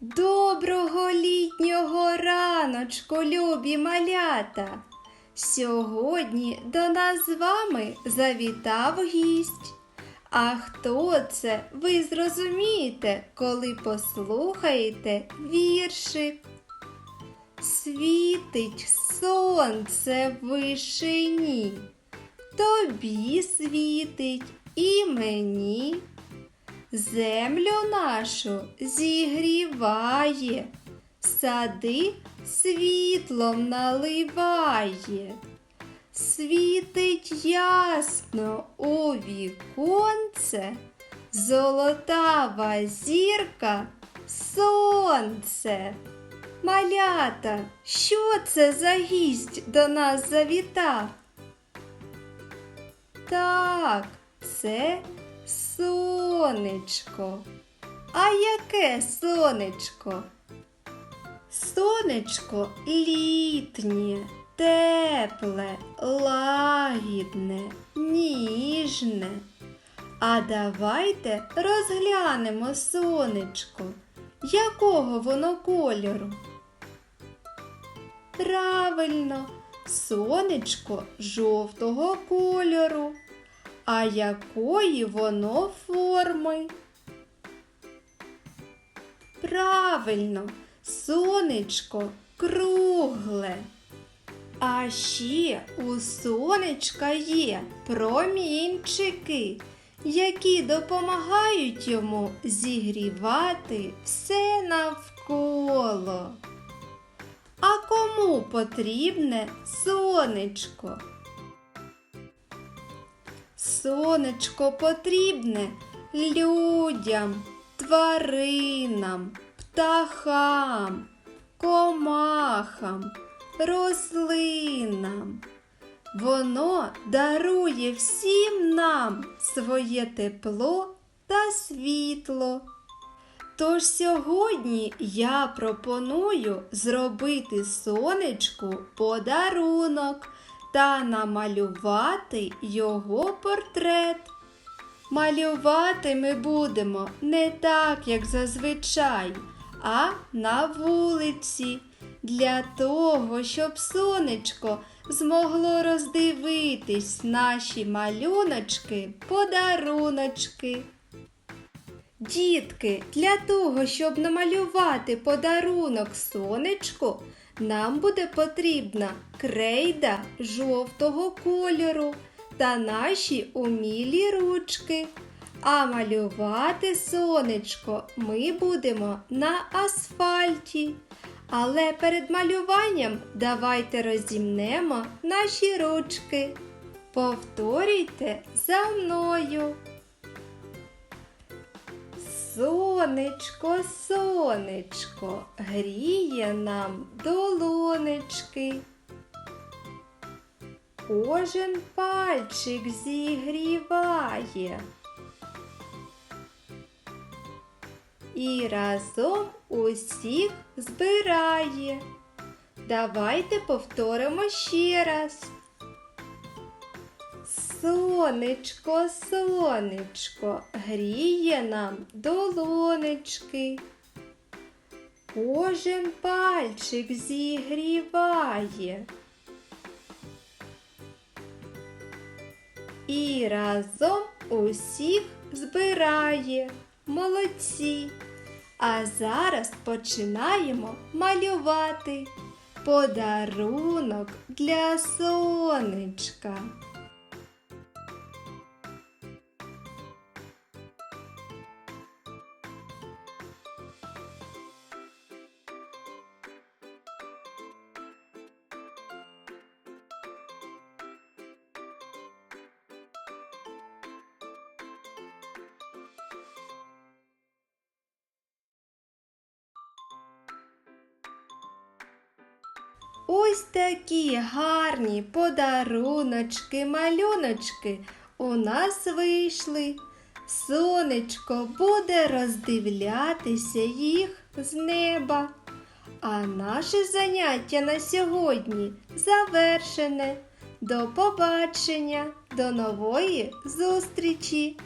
Доброго літнього раночку, любі малята! Сьогодні до нас з вами завітав гість. А хто це, ви зрозумієте, коли послухаєте віршик. Світить сонце в вишині, тобі світить і мені. Землю нашу зігріває, сади світлом наливає. Світить ясно у віконце, золотава зірка сонце. Малята, що це за гість до нас завітав? Так, це сонечко. А яке сонечко? Сонечко літнє, тепле, лагідне, ніжне. А давайте розглянемо сонечко. Якого воно кольору? Правильно, сонечко жовтого кольору. А якої воно форми? Правильно, сонечко кругле. А ще у сонечка є промінчики, які допомагають йому зігрівати все навколо. А кому потрібне сонечко? Сонечко потрібне людям, тваринам, птахам, комахам, рослинам. Воно дарує всім нам своє тепло та світло. Тож сьогодні я пропоную зробити сонечку подарунок та намалювати його портрет. Малювати ми будемо не так, як зазвичай, а на вулиці, для того, щоб сонечко змогло роздивитись наші малюночки, подаруночки. Дітки, для того, щоб намалювати подарунок сонечку, нам буде потрібна крейда жовтого кольору та наші умілі ручки. А малювати сонечко ми будемо на асфальті. Але перед малюванням давайте розімнемо наші ручки. Повторюйте за мною. Сонечко, сонечко, гріє нам долонечки. Кожен пальчик зігріває. І разом усіх збирає. Давайте повторимо ще раз. Сонечко, сонечко, гріє нам долонечки. Кожен пальчик зігріває. І разом усіх збирає. Молодці. А зараз починаємо малювати подарунок для сонечка. Ось такі гарні подаруночки, малюночки у нас вийшли. Сонечко буде роздивлятися їх з неба. А наше заняття на сьогодні завершене. До побачення, до нової зустрічі!